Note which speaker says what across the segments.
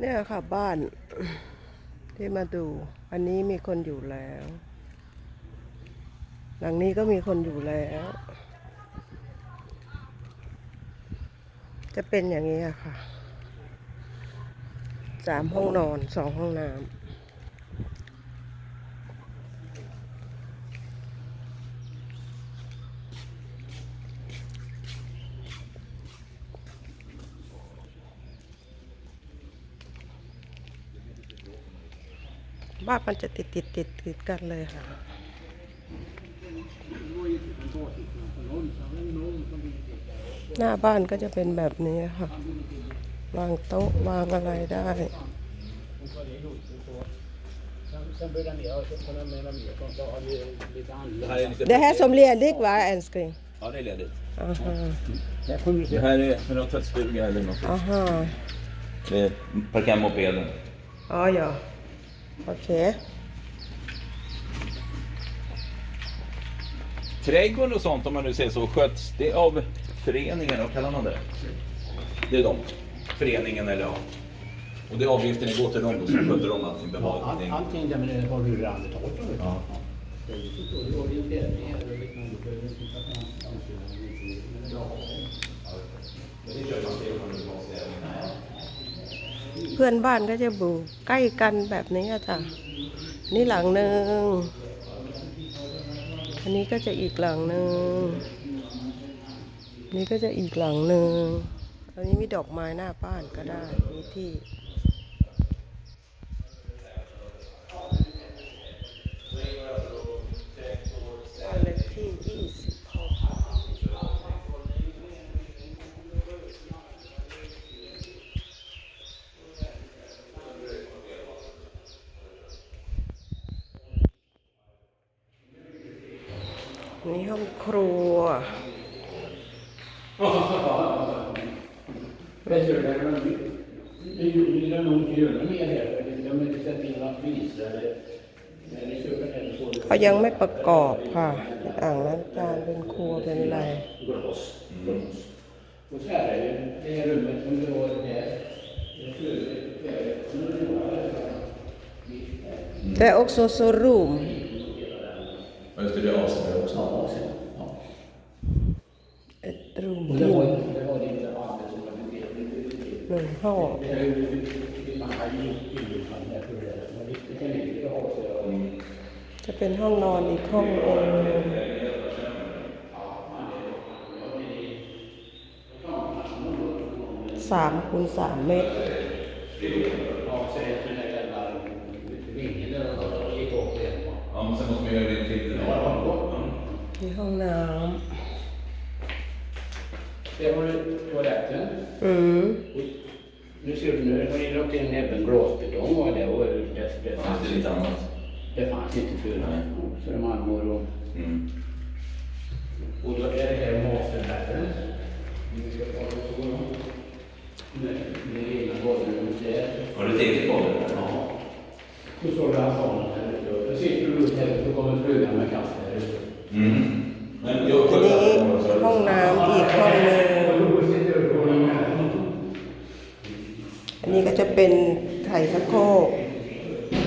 Speaker 1: เนี่ยค่ะบ้านที่มาดู อันนี้มีคนอยู่แล้ว หลังนี้ก็มีคนอยู่แล้ว จะเป็นอย่างนี้ค่ะสามห้องนอนสองห้องน้ำ บ้านมันจะติดติดติดติดกันเลยค่ะ หน้าบ้านก็จะเป็นแบบนี้ค่ะ วางโต๊ะวางอะไรได้
Speaker 2: Sen börjar ner och så kommer jag med mer sånt. Så har vi lite
Speaker 3: Det här
Speaker 2: anledning.
Speaker 3: är lite...
Speaker 1: Det här som ledig va, älskling?
Speaker 3: Ja, det är ledigt.
Speaker 1: Aha,
Speaker 2: Där kommer du
Speaker 3: Det
Speaker 2: se.
Speaker 3: här är för någon tvättstuga eller något.
Speaker 1: aha.
Speaker 3: Det är parkera mopeden.
Speaker 1: Ja, ja. Okej.
Speaker 3: Trädgården och sånt om man nu säger så sköts det av föreningen, vad kallar man det? Det är de. Föreningen eller ja. Och det är avgiften går till dem då, så sköter de allting,
Speaker 2: All,
Speaker 3: bevakning.
Speaker 2: allting där med har du redan betalat. tror jag.
Speaker 3: Ja.
Speaker 1: เพื่อนบ้านก็จะบูกใกล้กันแบบนี้อะจ้ะนี่หลังหนึ่งอันนี้ก็จะอีกหลังหนึ่งนี่ก็จะอีกหลังหนึ่งอันนี้มีดอกไม้หน้าบ้านก็ได้มีที่ บ้านเลขที่ยี่สิบหก นี่ห้องครัว
Speaker 2: ไม่ใช่แล้วมันมีมีนุ่งเยอะนี่รแล้วนจะมีรับวิอะไร
Speaker 1: เขายังไม่ประกอบค่ะ อ่างล้างจานเป็นครัวเป็นอะไร
Speaker 2: แต่อก
Speaker 1: โซโซรู
Speaker 3: ม just det, det är avstånd också.
Speaker 2: Ja, sen- ja.
Speaker 1: ett rum
Speaker 2: Och det har, det har inte alla som har blivit
Speaker 1: หนึ่งห้อง
Speaker 2: Det är ju man har ju ingenting här för det. Men det kan inte ha så.
Speaker 1: จะเป็นห้องนอนอีกห้องหนึ่งสามคูณสามเมตร
Speaker 2: Ja, så är det här jävla ringen där och gick upp igen.
Speaker 3: Ja, men sen måste man göra det till den här.
Speaker 1: ที่ห้องน้
Speaker 2: Det var toaletten. ำ
Speaker 1: อืม
Speaker 2: Nu ser du, nu har ni lagt in även glasbetong och det, och det, det,
Speaker 3: Ja,
Speaker 2: fanns,
Speaker 3: det är lite annat.
Speaker 2: det fanns inte förut. Så de anmår och,
Speaker 3: Mm.
Speaker 2: och då är det här masterherren. Nu ska jag ta det så då. Med med det ena badrummet där.
Speaker 3: Har du ett eget badrum?
Speaker 2: Ja. Så står det altanen här ute. Då sitter du ut här så kommer frugan med kaffe
Speaker 1: ทีนี้ห้องน้ำอีกห้องหนึ่งอันนี้ก็จะเป็นไข่ชักโคก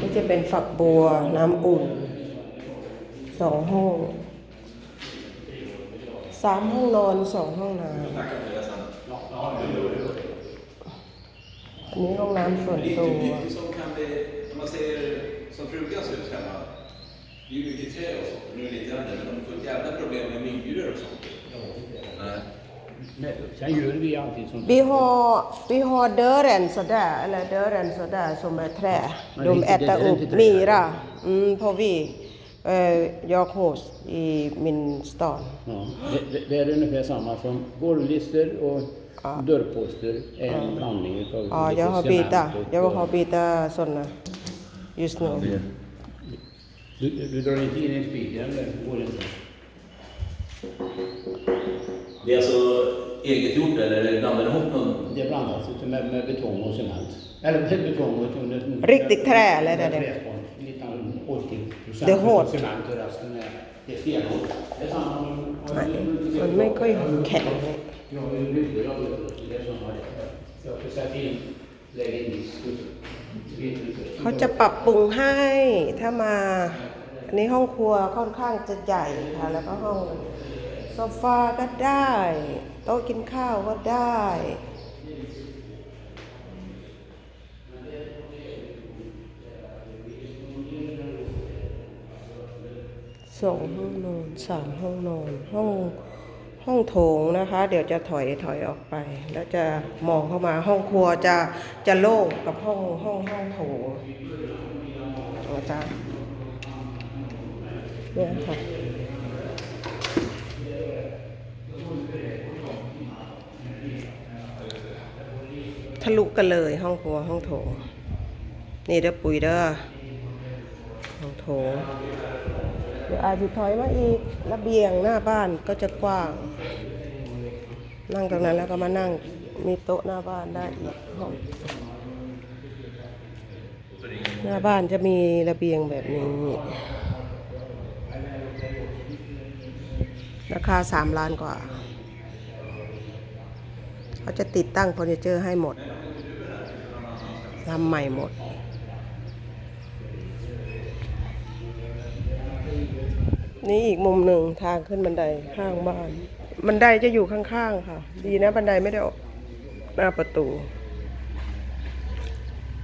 Speaker 1: นี่จะเป็นฝักบัวน้ำอุ่นสองห้องสามห้องนอนสองห้องน้ำอันนี้ห้องน้ำส่วนตัว
Speaker 3: Det är ju mycket trä och sånt. Nu är det lite äldre, men de får ett jävla problem med myror och sånt. Nej.
Speaker 2: Sen gör vi alltid som
Speaker 1: Vi har, vi har dörren sådär, eller dörren sådär som är trä.
Speaker 2: Men
Speaker 1: De
Speaker 2: det är inte-
Speaker 1: äter upp
Speaker 2: trä.
Speaker 1: myra mm, på vi, eh, jag hos i min stad.
Speaker 2: Ja, det, det- det är ungefär samma som golvlister och
Speaker 1: Ja.
Speaker 2: dörrposter är en blandning utav
Speaker 1: Ja, jag har
Speaker 2: cement
Speaker 1: byta,
Speaker 2: och-
Speaker 1: jag har byta sådana just nu.
Speaker 2: Du, du drar inte in en bil? Det går inte.
Speaker 3: Det är alltså eget gjort eller blandar ihop någon?
Speaker 2: Det är blandat med, med betong och cement. Eller betong och cement.
Speaker 1: Riktigt trä eller?
Speaker 2: Med, med, med, med,
Speaker 1: det är hårt.
Speaker 2: Det är stenhårt. Det är samma som...
Speaker 1: Nej, men gå ihåg.
Speaker 2: Jag har ju lydde, jag har ju... Jag har försökt in
Speaker 1: เขาจะปรับปรุงให้ถ้ามาอันนี้ห้องครัวค่อนข้างจะใหญ่ค่ะ แล้วก็ห้องโซฟาก็ได้ โต๊ะกินข้าวก็ได้ สองห้องนอนสามห้องนอนห้อง ห้องโถงนะคะ เดี๋ยวจะถอยถอยออกไป แล้วจะมองเข้ามาห้องครัวจะจะโล่งกับห้องห้องห้องโถงอาจารย์เนี่ยค่ะทะลุกันเลยห้องครัวห้องโถง นี่เด้อปุ๋ยเด้อห้องโถง ดี๋ยวอาจจะถอยมาอีกระเบียงหน้าบ้านก็จะกว้าง นั่งตรงนั้นแล้วก็มานั่งมีโต๊ะหน้าบ้านได้อีกห้องหน้าบ้านจะมีระเบียงแบบนี้ ราคาสามล้านกว่า เขาจะติดตั้งเฟอร์นิเจอร์ให้หมดทำใหม่หมด นี่อีกมุมหนึ่งทางขึ้นบันไดข้างบ้าน บันไดจะอยู่ข้างๆค่ะ ดีนะบันไดไม่ได้ออกหน้าประตู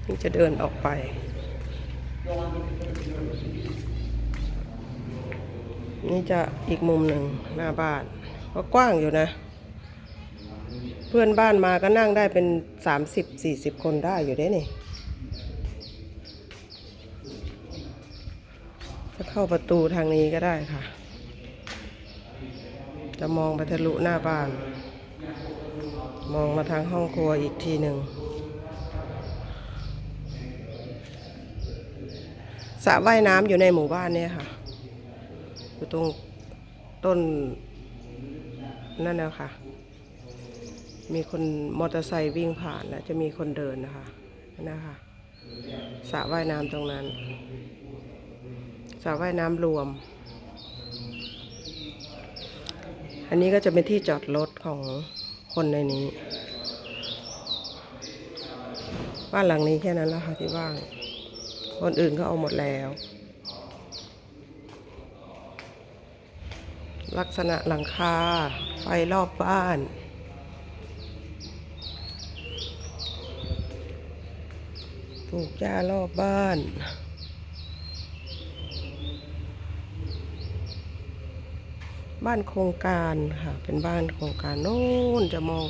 Speaker 1: นี่จะเดินออกไป นี่จะอีกมุมหนึ่งหน้าบ้านก็กว้างอยู่นะ เพื่อนบ้านมาก็นั่งได้เป็นสามสิบสี่สิบคนได้อยู่ได้นี่ จะเข้าประตูทางนี้ก็ได้ค่ะ จะมองไปทะลุหน้าบ้าน มองมาทางห้องครัวอีกทีหนึ่งสระว่ายน้ำอยู่ในหมู่บ้านเนี่ยค่ะ อยู่ตรงต้นนั่นนะค่ะ มีคนมอเตอร์ไซค์วิ่งผ่านแล้วจะมีคนเดินนะคะนั่นนะคะสระว่ายน้ำตรงนั้น สระว่ายน้ำรวม อันนี้ก็จะเป็นที่จอดรถของคนในนี้ บ้านหลังนี้แค่นั้นแล้วค่ะที่ว่าง คนอื่นก็เอาหมดแล้ว ลักษณะหลังคา ไฟรอบบ้านปลูกหญ้ารอบบ้าน บ้านโครงการค่ะ เป็นบ้านโครงการโน่นจะมอง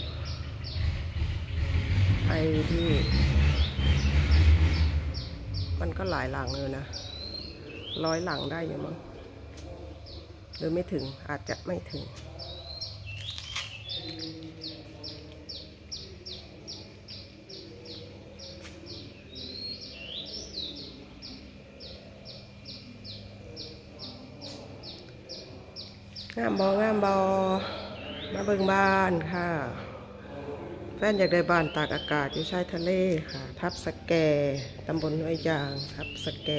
Speaker 1: ไปที่ มันก็หลายหลังเลยนะ ร้อยหลังได้อยู่มั้งหรือไม่ถึงอาจจะไม่ถึง งามบองามบอมาเบิ่งบ้านค่ะ แฟนอยากได้บ้านตากอากาศอยู่ชายทะเลค่ะ ทับสแกตำบลห้วยยาง ทับสแก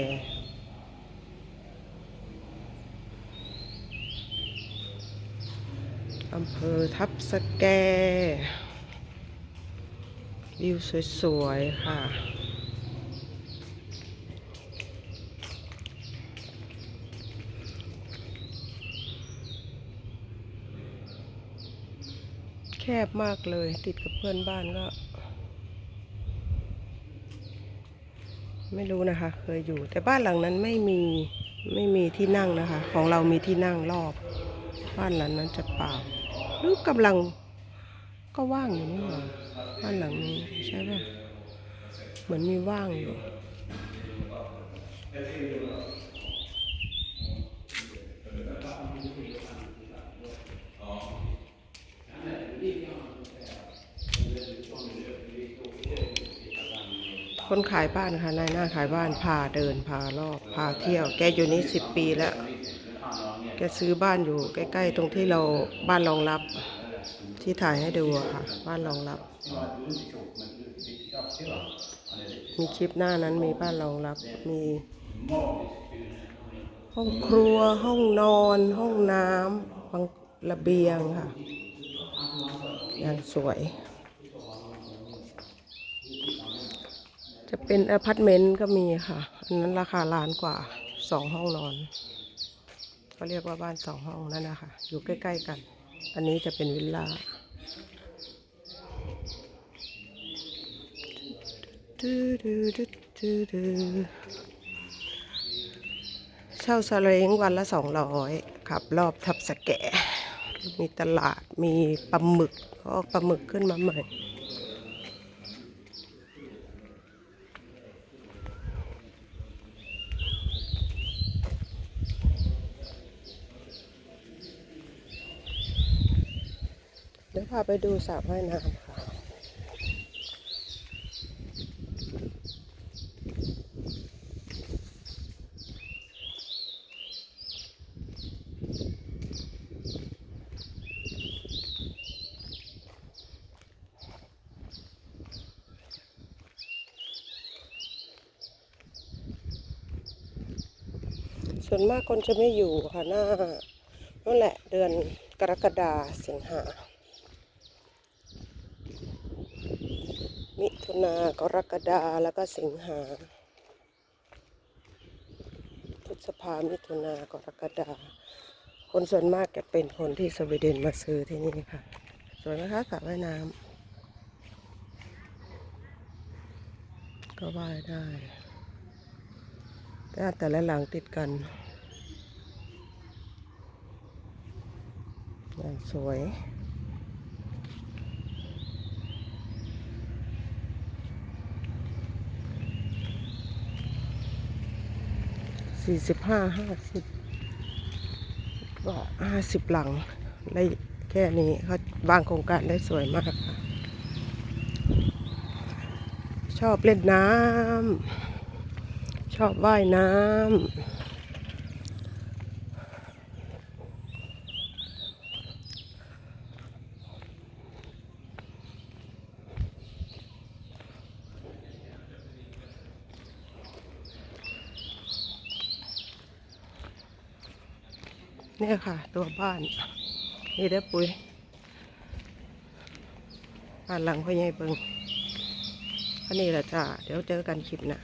Speaker 1: อำเภอทับสแก วิวสวย ๆ ค่ะ บมากเลย ติดกับเพื่อนบ้านก็ ไม่รู้นะคะ เคยอยู่ แต่บ้านหลังนั้นไม่มีไม่มีที่นั่งนะคะ ของเรามีที่นั่งรอบ บ้านหลังนั้นจะเปล่าหรือกำลังก็ว่างอยู่นี่หว่าบ้านหลังนี้ใช่ป่ะเหมือนมีว่างอยู่ คนขายบ้านค่ะนายหน้าขายบ้านพาเดินพารอบพาเที่ยว แกอยู่นี่สิบปีแล้ว แกซื้อบ้านอยู่ใกล้ ๆ ตรงที่เราบ้านรองรับที่ถ่ายให้ดูอะค่ะ บ้านรองรับ มีคลิปหน้านั้นมีบ้านรองรับมี ห้องครัวห้องนอน ห้องน้ำบางระเบียงค่ะย่างสวย จะเป็นอพาร์ตเมนต์ก็มีค่ะ อันนั้นราคาล้านกว่าสองห้องนอน ก็เรียกว่าบ้านสองห้องนั่นนะคะ อยู่ใกล้ ๆ กัน อันนี้จะเป็นวิลล่าเช่าซเล้งวันละสองร้อยขับ รอบทับสแก มีตลาดมีปลาหมึกเขาเอาปลาหมึกขึ้นมาใหม่ ดี๋ยวพาไปดูสระว่ายน้ำค่ะ ส่วนมากคนจะไม่อยู่ค่ะหน้านั่นแหละเดือนกรกฎาสิงหา มิ ถุนากรกฎาแล้วก็สิงหาพฤษภามิถุนากรกฎาคนส่วนมากจะเป็นคนที่สวีเดนมาซื้อที่นี่ค่ะสวยไหมคะสระว่ายน้ำก็ว่ายได้แต่แต่ละหลังติดกันสวย สี่สิบห้าห้าสิบก็ห้าสิบหลังได้แค่นี้เขาบางโครงการได้สวยมาก ชอบเล่นน้ำชอบว่ายน้ำ เนี่ยค่ะ ตัวบ้าน นี่เด้อปุ๋ยบ้านหลังพ่อใหญ่เบิงอันนี้แหละจ้า เดี๋ยวเจอกันคลิปหน้า